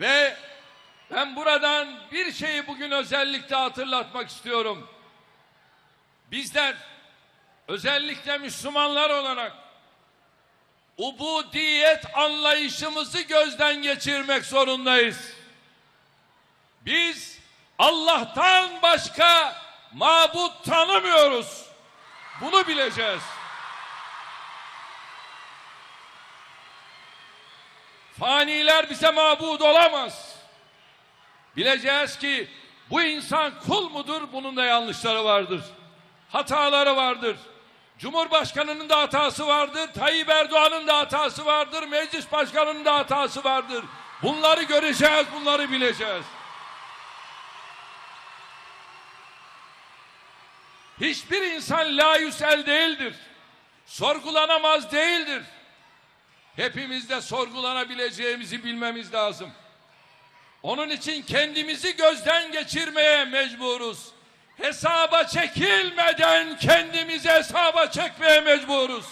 Ve ben buradan bir şeyi bugün özellikle hatırlatmak istiyorum. Bizler özellikle Müslümanlar olarak ubudiyet anlayışımızı gözden geçirmek zorundayız. Biz Allah'tan başka mabut tanımıyoruz. Bunu bileceğiz. Faniler bize mabud olamaz. Bileceğiz ki bu insan kul mudur? Bunun da yanlışları vardır. Hataları vardır. Cumhurbaşkanının da hatası vardır. Tayyip Erdoğan'ın da hatası vardır. Meclis başkanının da hatası vardır. Bunları göreceğiz, bunları bileceğiz. Hiçbir insan layüsel değildir. Sorgulanamaz değildir. Hepimiz de sorgulanabileceğimizi bilmemiz lazım. Onun için kendimizi gözden geçirmeye mecburuz. Hesaba çekilmeden kendimizi hesaba çekmeye mecburuz.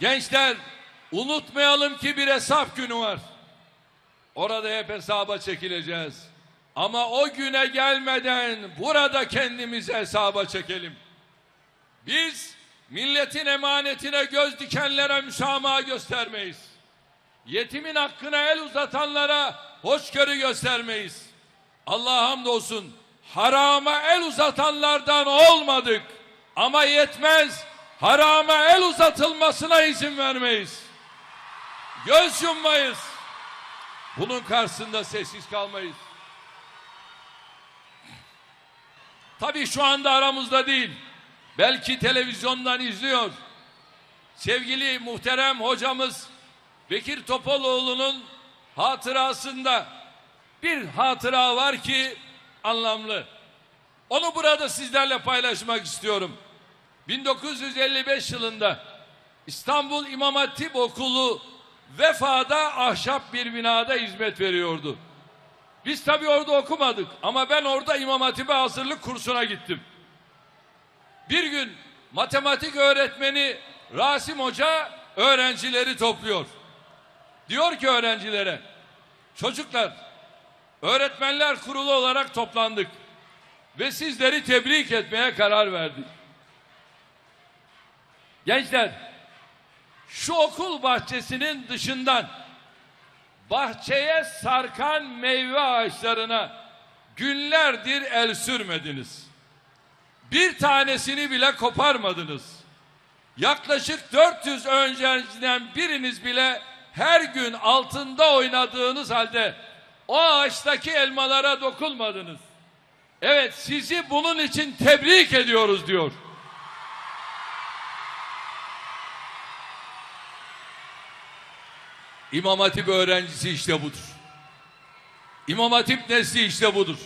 Gençler unutmayalım ki bir hesap günü var. Orada hep hesaba çekileceğiz. Ama o güne gelmeden burada kendimizi hesaba çekelim. Biz milletin emanetine göz dikenlere müsamaha göstermeyiz. Yetimin hakkına el uzatanlara hoşgörü göstermeyiz. Allah'a hamdolsun harama el uzatanlardan olmadık. Ama yetmez harama el uzatılmasına izin vermeyiz. Göz yummayız. Bunun karşısında sessiz kalmayız. Tabii şu anda aramızda değil. Belki televizyondan izliyor. Sevgili muhterem hocamız Bekir Topaloğlu'nun hatırasında bir hatıra var ki anlamlı. Onu burada sizlerle paylaşmak istiyorum. 1955 yılında İstanbul İmam Hatip Okulu Vefa'da ahşap bir binada hizmet veriyordu. Biz tabii orada okumadık ama ben orada İmam Hatip'e hazırlık kursuna gittim. Bir gün matematik öğretmeni Rasim Hoca öğrencileri topluyor. Diyor ki öğrencilere, çocuklar öğretmenler kurulu olarak toplandık ve sizleri tebrik etmeye karar verdik. Gençler, şu okul bahçesinin dışından bahçeye sarkan meyve ağaçlarına günlerdir el sürmediniz. Bir tanesini bile koparmadınız. Yaklaşık 400 öğrenciden biriniz bile her gün altında oynadığınız halde o ağaçtaki elmalara dokunmadınız. Evet sizi bunun için tebrik ediyoruz diyor. İmam Hatip öğrencisi işte budur. İmam Hatip nesli işte budur.